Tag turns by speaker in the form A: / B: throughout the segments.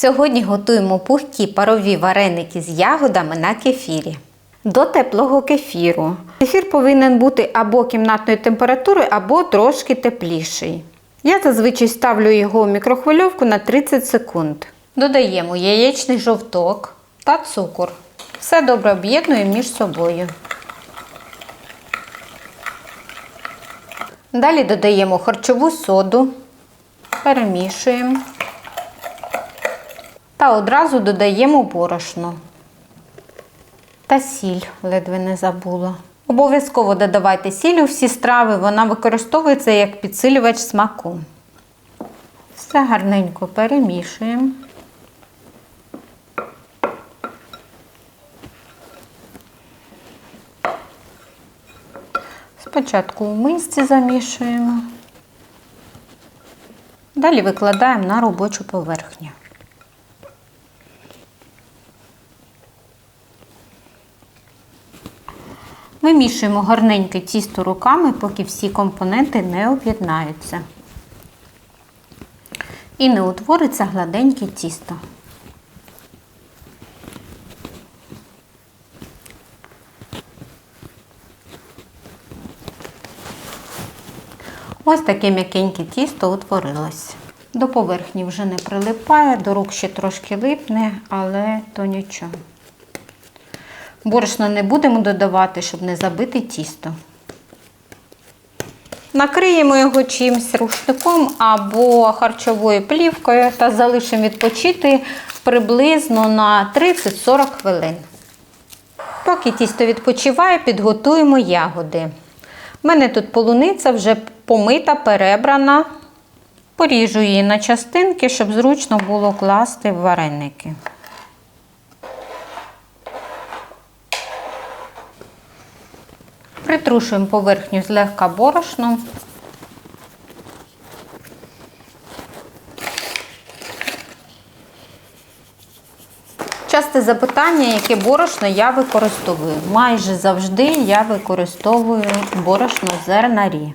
A: Сьогодні готуємо пухкі парові вареники з ягодами на кефірі. До теплого кефіру. Кефір повинен бути або кімнатної температури, або трошки тепліший. Я зазвичай ставлю його в мікрохвильовку на 30 секунд. Додаємо яєчний жовток та цукор. Все добре об'єднуємо між собою. Далі додаємо харчову соду, перемішуємо одразу додаємо борошно та сіль, ледве не забула. Обов'язково додавайте сіль у всі страви, вона використовується як підсилювач смаку. Все гарненько перемішуємо. Спочатку у мисці замішуємо, далі викладаємо на робочу поверхню. Вимішуємо гарненьке тісто руками, поки всі компоненти не об'єднаються. І не утвориться гладеньке тісто. Ось таке м'якеньке тісто утворилось. До поверхні вже не прилипає, до рук ще трошки липне, але то нічого. Борошно не будемо додавати, щоб не забити тісто. Накриємо його чимось рушником або харчовою плівкою та залишимо відпочити приблизно на 30-40 хвилин. Поки тісто відпочиває, підготуємо ягоди. У мене тут полуниця вже помита, перебрана. Поріжу її на частинки, щоб зручно було класти в вареники. Притрушуємо поверхню злегка борошном. Часте запитання, яке борошно я використовую. Майже завжди я використовую борошно зернарі.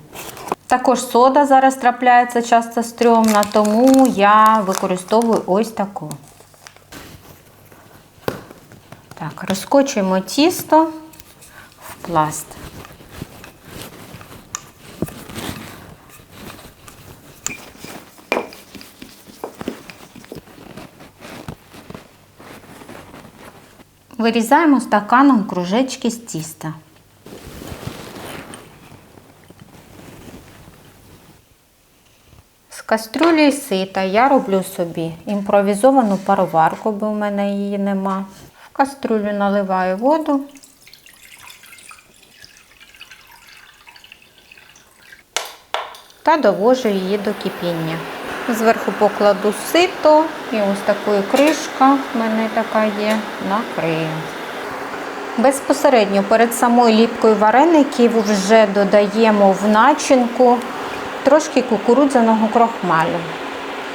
A: Також сода зараз трапляється часто стрьомна, тому я використовую ось таку. Так, розкочуємо тісто в пласт. Вирізаємо стаканом кружечки з тіста. З кастрюлі сита я роблю собі імпровізовану пароварку, бо в мене її нема. В кастрюлю наливаю воду. Та довожу її до кипіння. Зверху покладу сито і ось такою кришка в мене така є, накрию. Безпосередньо перед самою ліпкою вареників вже додаємо в начинку трошки кукурудзяного крохмалю.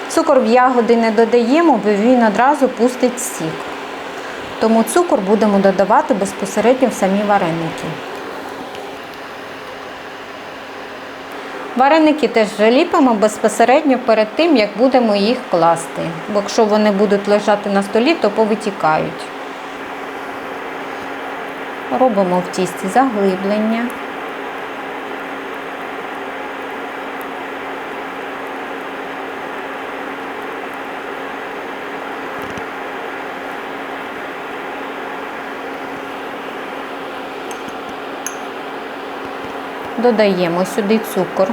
A: Цукор в ягоди не додаємо, бо він одразу пустить сік. Тому цукор будемо додавати безпосередньо в самі вареники. Вареники теж ліпимо безпосередньо перед тим, як будемо їх класти. Бо якщо вони будуть лежати на столі, то повитікають. Робимо в тісті заглиблення. Додаємо сюди цукор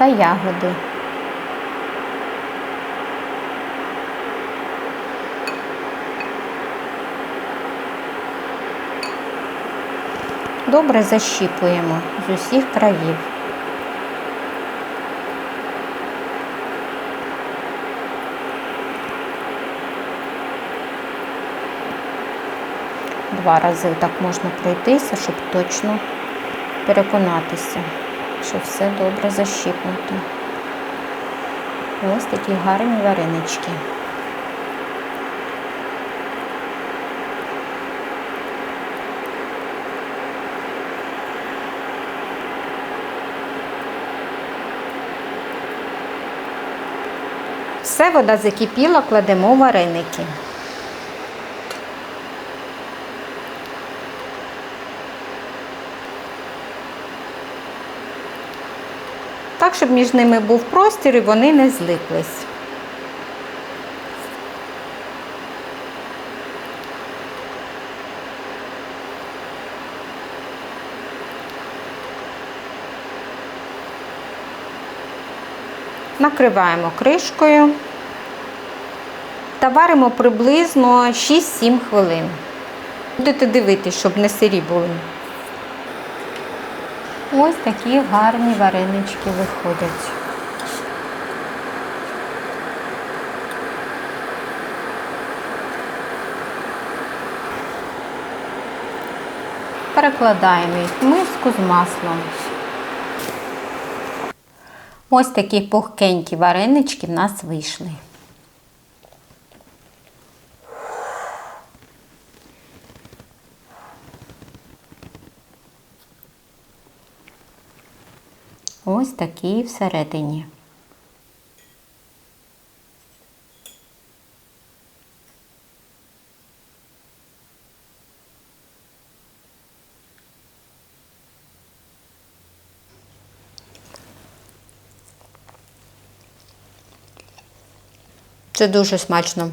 A: та ягоди. Добре защіпуємо з усіх країв. Два рази так можна пройтися, щоб точно переконатися, що все добре защіпнуто. Ось такі гарні варенички. Все, вода закипіла, кладемо вареники. Так, щоб між ними був простір і вони не злиплись. Накриваємо кришкою та варимо приблизно 6-7 хвилин. Будете дивитися, щоб не сирі були. Ось такі гарні варенички виходять. Перекладаємо їх в миску з маслом. Ось такі пухкенькі варенички в нас вийшли. Ось такі всередині. Це дуже смачно.